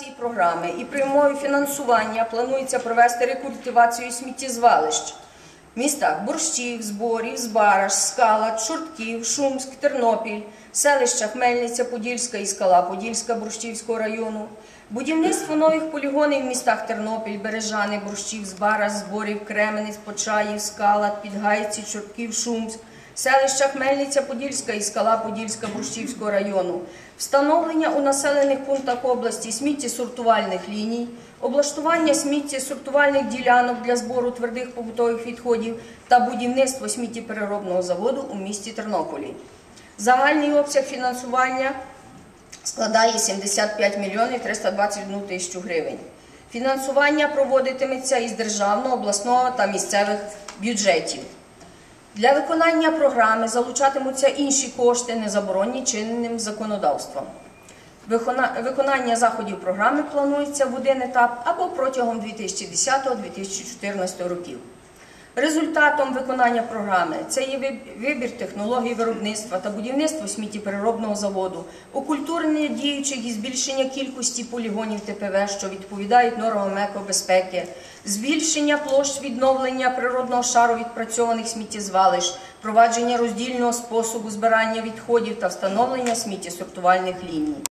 цієї програми і при умові фінансування планується провести рекультивацію сміттєзвалищ. Містах Борщів, Зборів, Збараж, Скала, Чортків, Шумськ, Тернопіль, селища Хмельниця, Подільська і Скала Подільська Борщівського району, будівництво нових полігонів в містах Тернопіль, Бережани, Борщів, Збараж, Зборів, Кременець, Почаїв, Скала, Підгайці, Чортків, Шумськ, селища Хмельниця, Подільська і Скала Подільська Борщівського району, встановлення у населених пунктах області сміттєсортувальних ліній, облаштування сміттєсортувальних ділянок для збору твердих побутових відходів та будівництво сміттєпереробного заводу у місті Тернополі. Загальний обсяг фінансування складає 75 мільйонів 321 тисячу гривень. Фінансування проводитиметься із державного, обласного та місцевих бюджетів. Для виконання програми залучатимуться інші кошти, не заборонені чинним законодавством. Виконання заходів програми планується в один етап або протягом 2010-2014 років. Результатом виконання програми це є вибір технологій виробництва та будівництво сміттєпереробного заводу, окультурення діючих і збільшення кількості полігонів ТПВ, що відповідають нормам екобезпеки, збільшення площ відновлення природного шару відпрацьованих сміттєзвалищ, провадження роздільного способу збирання відходів та встановлення сміттєсортувальних ліній.